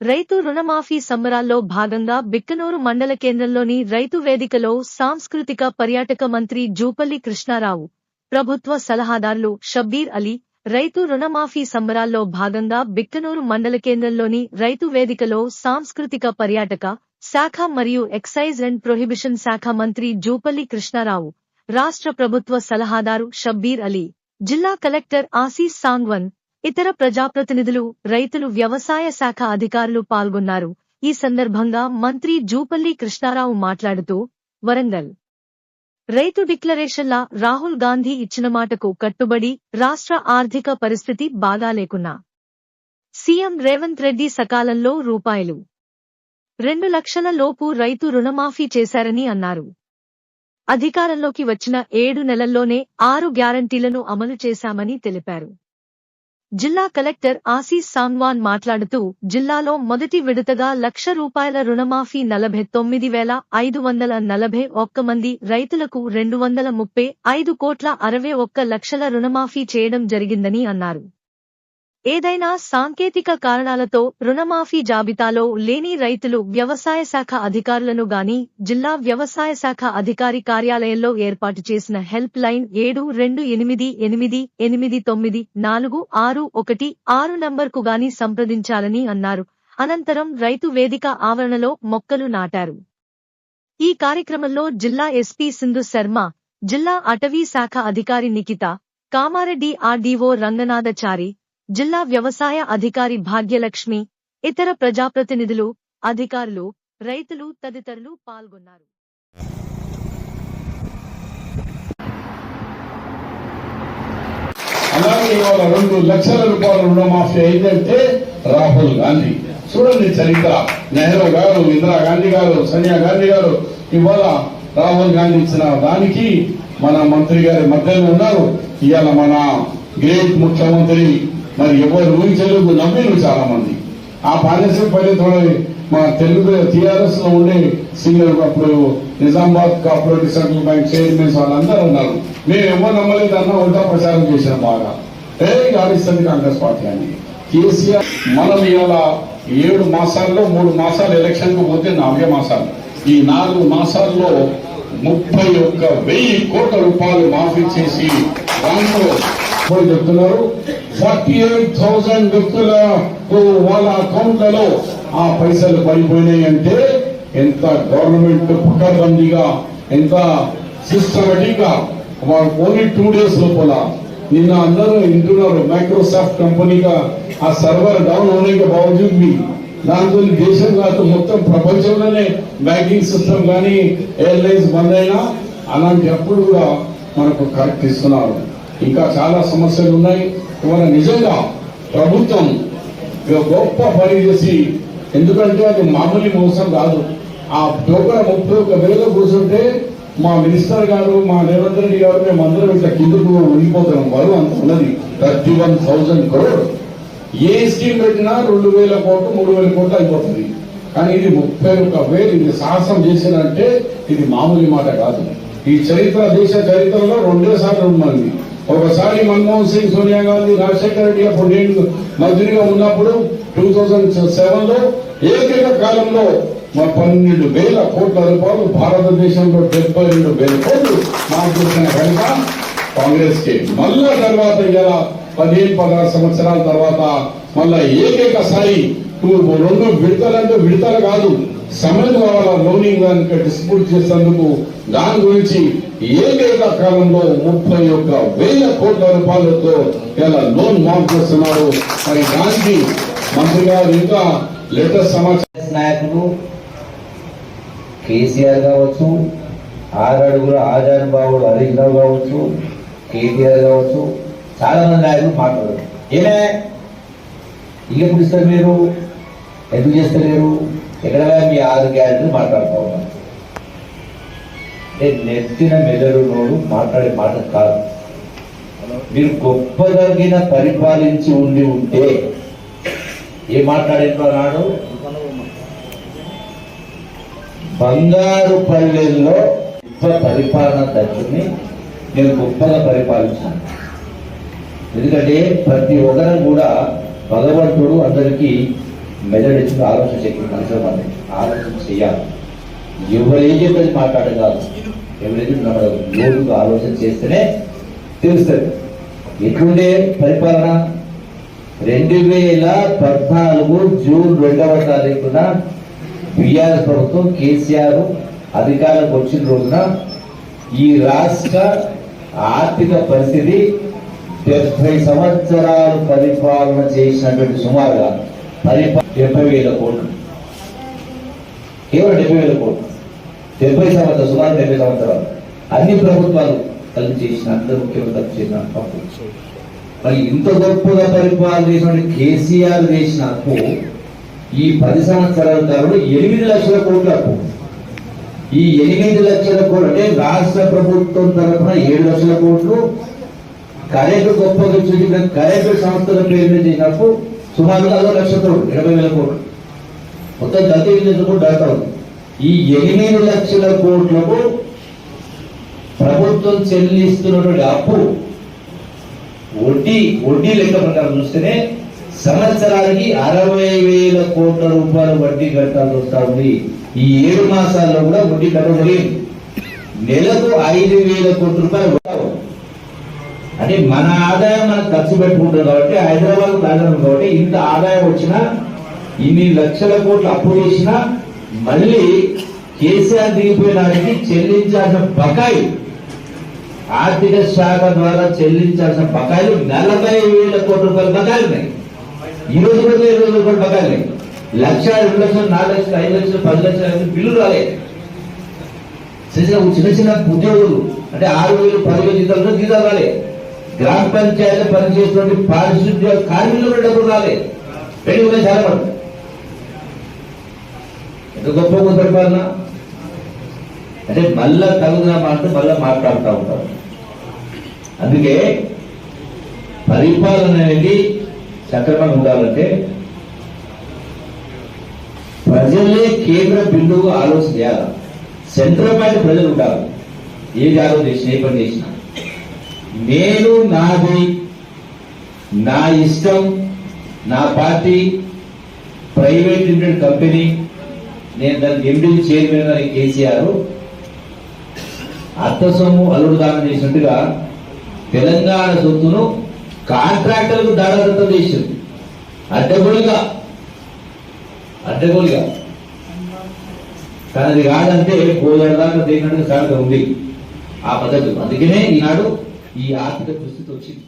రైతు రుణమాఫీ సంబరాల్లో భాగంగా బిక్కనూరు మండల కేంద్రంలోని రైతు వేదికలో సాంస్కృతిక పర్యాటక మంత్రి జూపల్లి కృష్ణారావు ప్రభుత్వ సలహాదారులు షబ్బీర్ అలీ రైతు రుణమాఫీ సంబరాల్లో భాగంగా బిక్కనూరు మండల కేంద్రంలోని రైతు వేదికలో సాంస్కృతిక పర్యాటక శాఖ మరియు ఎక్సైజ్ అండ్ ప్రొహిబిషన్ శాఖ మంత్రి జూపల్లి కృష్ణారావు రాష్ట్ర ప్రభుత్వ సలహాదారు షబ్బీర్ అలీ జిల్లా కలెక్టర్ ఆసీస్ సాంగ్వన్ ఇతర ప్రజాప్రతినిధులు రైతులు వ్యవసాయ శాఖ అధికారులు పాల్గొన్నారు. ఈ సందర్భంగా మంత్రి జూపల్లి కృష్ణారావు మాట్లాడుతూ వరంగల్. రైతు డిక్లరేషన్లా రాహుల్ గాంధీ ఇచ్చిన మాటకు కట్టుబడి రాష్ట్ర ఆర్థిక పరిస్థితి బాగాలేకున్నా సీఎం రేవంత్ రెడ్డి సకాలంలో రూపాయలు. రెండు లక్షల లోపు రైతు రుణమాఫీ చేశారని అన్నారు. అధికారంలోకి వచ్చిన ఏడు నెలల్లోనే ఆరు గ్యారంటీలను అమలు చేశామని తెలిపారు. జిల్లా కలెక్టర్ ఆసీస్ సాంగ్వాన్ మాట్లాడుతూ జిల్లాలో మొదటి విడతగా లక్ష రూపాయల రుణమాఫీ నలభై తొమ్మిది వేల ఐదు వందల నలభై ఒక్క మంది రైతులకు రెండు వందల ముప్పై ఐదు కోట్ల అరవై ఒక్క లక్షల రుణమాఫీ చేయడం జరిగిందని అన్నారు. ఏదైనా సాంకేతిక కారణాలతో రుణమాఫీ జాబితాలో లేని రైతులు వ్యవసాయ శాఖ అధికారులను గాని జిల్లా వ్యవసాయ శాఖ అధికారి కార్యాలయంలో ఏర్పాటు చేసిన హెల్ప్ లైన్ ఏడు రెండు ఎనిమిది ఎనిమిది ఎనిమిది తొమ్మిది నాలుగు ఆరు ఒకటి ఆరు నంబర్కు గాని సంప్రదించాలని అన్నారు. అనంతరం రైతు వేదిక ఆవరణలో మొక్కలు నాటారు. ఈ కార్యక్రమంలో జిల్లా ఎస్పీ సింధు శర్మ జిల్లా అటవీ శాఖ అధికారి నిఖిత కామారెడ్డి ఆర్డీఓ రంగనాథచారి జిల్లా వ్యవసాయ అధికారి భాగ్యలక్ష్మి ఇతర ప్రజాప్రతినిధులు అధికారులు రైతులు తదితరులు పాల్గొన్నారు. అలాగే ఇవాళ రెండు లక్షల రూపాయల రుణమాఫీ అయిందంటే రాహుల్ గాంధీ. చూడండి చరిత్ర. నెహ్రూ గారు ఇందిరాగాంధీ గారు సోనియా గాంధీ గారు ఇవాళ రాహుల్ గాంధీ ఇచ్చిన దానికి మన మంత్రి గారి మధ్యలో ఉన్నారు. ఇవాళ మన గ్రేట్ ముఖ్యమంత్రి మరి ఎవరు ఊహించలేదు నమ్మిలు చాలా మంది ఆ పాలసీ ఫలితం మా తెలుగు టీఆర్ఎస్లో ఉండే సీనియర్ అప్పుడు Nizamabad cooperative central bank chairmans వాళ్ళందరూ ఉన్నారు. మేము ఎవరు నమ్మలేదు అన్న ఉల్టా ప్రచారం చేశాం బాగా. ఏ ఆడిస్తుంది కాంగ్రెస్ పార్టీ అని. కేసీఆర్ మనం ఇవాళ ఏడు మాసాల్లో మూడు మాసాలు ఎలక్షన్కు పోతే నాలుగే మాసాలు. ఈ నాలుగు మాసాల్లో ముప్పై ఒక్క వెయ్యి కోట్ల రూపాయలు మాఫీ చేసి దాంట్లో చెప్తున్నారు ఫార్టీ ఎయిట్ థౌసండ్ వ్యక్తుల వాళ్ళ అకౌంట్లలో ఆ పైసలు పడిపోయినాయి అంటే ఎంత గవర్నమెంట్ పకడ్బందీగా ఎంత సిస్టమేటిక్గా వాళ్ళు ఓన్లీ టూ డేస్ లోపల నిన్న అందరూ వింటున్నారు మైక్రోసాఫ్ట్ కంపెనీగా ఆ సర్వర్ డౌన్ అవడానికి బాగుంది దాంతో దేశం కాదు మొత్తం ప్రపంచంలోనే బ్యాంకింగ్ సిస్టమ్ కానీ ఎయిర్లైన్స్ బంద్ అయినా అలాంటి అప్పుడు కూడా మనకు కరెక్ట్ ఇస్తున్నారు. ఇంకా చాలా సమస్యలు ఉన్నాయి. ఇవాళ నిజంగా ప్రభుత్వం గొప్ప పని చేసి ఎందుకంటే అది మామూలు మోసం కాదు. ఆ టోకర ముప్పై ఒక్క వేలు కూర్చుంటే మా మినిస్టర్ గారు మా రేవంత్ రెడ్డి గారు మేము అందరం ఇట్లా కిందకు ఉండిపోతున్నాం బరువు అంత ఉన్నది. థర్టీ వన్ థౌసండ్ క్రోడ్ ఏ స్కీమ్ పెట్టినా రెండు వేల కోట్లు మూడు వేల కోట్లు అయిపోతుంది. కానీ ఇది ముప్పై ఒక్క వేలు ఇది సాహసం చేసినంటే ఇది మామూలు మాట కాదు. ఈ చరిత్ర దేశ చరిత్రలో రెండేసార్లు ఉన్నది ఒకసారి మన్మోహన్ సింగ్ సోనియా గాంధీ రాజశేఖర రెడ్డి అప్పుడు నేను మంత్రిగా ఉన్నప్పుడు టూ థౌజండ్ సెవెన్లో ఏకైక కాలంలో మా పన్నెండు వేల కోట్ల రూపాయలు భారతదేశంలో డెబ్బై రెండు వేల కోట్లు మాకు కనుక కాంగ్రెస్కి మళ్ళా తర్వాత ఇలా పదిహేను పదహారు సంవత్సరాల తర్వాత మళ్ళా ఏకైక సాయి రెండు విడతలంటే విడతలు కాదు సమయం కావాలా లోనింగ్ దానికి డిస్ప్యూట్ చేసేందుకు దాని గురించి ఏకైక కాలంలో ముప్పై ఒక్క వేల కోట్ల రూపాయలతో ఇలా లోన్ మాఫ్ చేస్తున్నారు. మరి దానికి మంత్రి గారు ఇంకా లేటెస్ట్ సమాచారం నాయకులు కేసీఆర్ కావచ్చు ఆరు అడుగుల ఆజాన్ బాబుడు హరీష్ రావు కావచ్చు కేటీఆర్ కావచ్చు చాలా మంది నాయకులు మాట్లాడారు. ఏమే? ఇల్లు ఎప్పుడు ఇస్తారు మీరు? ఎందుకు చేస్తలేరు? ఎక్కడ మీ ఆరు గ్యారెంటీలు మాట్లాడుతూ ఉన్నారు నెత్తిన మెదడు నోడు మాట్లాడే మాట కాదు. మీరు గొప్పదగిన పరిపాలించి ఉండి ఉంటే ఏ మాట్లాడేటో నాడు బంగారు పల్లెల్లో గొప్ప పరిపాలన దక్కుని నేను గొప్పగా పరిపాలించాను. ఎందుకంటే ప్రతి ఒక్కరం కూడా భగవంతుడు అందరికీ మెదడు ఆలోచన శక్తి మనసులో ఆలోచన చేయాలి. ఎవరేం చెప్పేది మాట్లాడడం కాదు ఎవరైతే మన లోతుగా ఆలోచన చేస్తేనే తెలుస్తుంది. ఎట్లుండే పరిపాలన? రెండు వేల పద్నాలుగు జూన్ రెండవ తారీఖున బీఆర్ఎస్ ప్రభుత్వం కేసీఆర్ అధికారంలోకి వచ్చిన రోజున ఈ రాష్ట్ర ఆర్థిక పరిస్థితి డెబ్బై సంవత్సరాలు పరిపాలన చేసినటువంటి సుమారుగా పరిపాలన డెబ్బై వేల కోట్లు. కేవలం డెబ్బై వేల కోట్లు. డెబ్బై సంవత్సరాలు సుమారు డెబ్బై సంవత్సరాలు. అన్ని ప్రభుత్వాలు కలిసి చేసిన అందరూ ముఖ్యమంత్రి కలిసి చేసిన అప్పు మరి ఇంత గొప్పగా పరిపాలన చేసినటువంటి కేసీఆర్ చేసిన అప్పు ఈ పది సంవత్సరాల కాలంలో ఎనిమిది లక్షల కోట్ల అప్పు. ఈ ఎనిమిది లక్షల కోట్లు అంటే రాష్ట్ర ప్రభుత్వం తరఫున ఏడు లక్షల కోట్లు కరెంటు గొప్పగా చూసిన కరెంటు సంస్థల పేరు మీద చేసినప్పుడు సుమారుగా అదో లక్ష కోట్లు ఇరవై వేల కోట్లు. మొత్తం గత ఎనిమిది కోట్లు దాటా ఉంది. ఈ ఎనిమిది లక్షల కోట్లకు ప్రభుత్వం చెల్లిస్తున్నటువంటి అప్పు వడ్డీ వడ్డీ లెక్క ప్రకారం చూస్తేనే సంవత్సరానికి అరవై వేల కోట్ల రూపాయల వడ్డీ కట్టాల్సి వస్తా ఉంది. ఈ ఏడు మాసాల్లో కూడా వడ్డీ కట్టబడి నెలకు ఐదు వేల కోట్ల రూపాయలు అంటే మన ఆదాయం మనం ఖర్చు పెట్టుకుంటాం కాబట్టి హైదరాబాద్ రాజధాని కాబట్టి ఇంత ఆదాయం వచ్చినా ఇన్ని లక్షల కోట్లు అప్పు చేసినా మళ్ళీ కేసీఆర్ దిగిపోయినానికి చెల్లించాల్సిన బకాయి ఆర్థిక శాఖ ద్వారా చెల్లించాల్సిన బకాయిలు నలభై వేల కోట్ల రూపాయల బకాయిలు ఉన్నాయి. ఈ రోజు కూడా ఇరవై వేల బకాయిలు ఉన్నాయి. లక్ష రెండు లక్షలు నాలుగు లక్షలు ఐదు లక్షలు పది లక్షలు బిల్లు రాలేదు చిన్న చిన్న చిన్న ఉద్యోగులు అంటే ఆరు వేలు పదివేలు జీతాలు జీతాలు రాలే. గ్రామ పంచాయతీ పనిచేసినటువంటి పారిశుద్ధ్య కార్మికులు కూడా డబ్బులు రాలే. పెళ్ళి ఉన్నాయి చాలా గొప్ప పరిపాలన అంటే మళ్ళా తగుదనమా అంటే మళ్ళా మాట్లాడుతూ ఉంటారు. అందుకే పరిపాలన అనేది సక్రమంగా ఉండాలంటే ప్రజలే కేంద్ర బిందువు ఆలోచన చేయాలి. సెంట్రల్ పాయింట్ ప్రజలు ఉండాలి. ఏది ఆలోచన చేసిన ఏ పని చేసినా. నేను నాది నా ఇష్టం నా పార్టీ ప్రైవేట్ లిమిటెడ్ కంపెనీ నేను దానికి ఎండి చైర్మన్ అని కేసీఆర్ అర్థ సొమ్ము అల్లుడు దానం చేసినట్టుగా తెలంగాణ సొత్తును కాంట్రాక్టర్కు దాడాదంతం చేసింది అడ్డగోలుగా. అడ్డగోలుగా. కానీ అది కాదంటే పోయేదాకా దేని సాగుతూ ఉంది. ఆ పద్ధతి. అందుకనే ఈనాడు ఈ ఆర్థిక దుస్థితి వచ్చింది.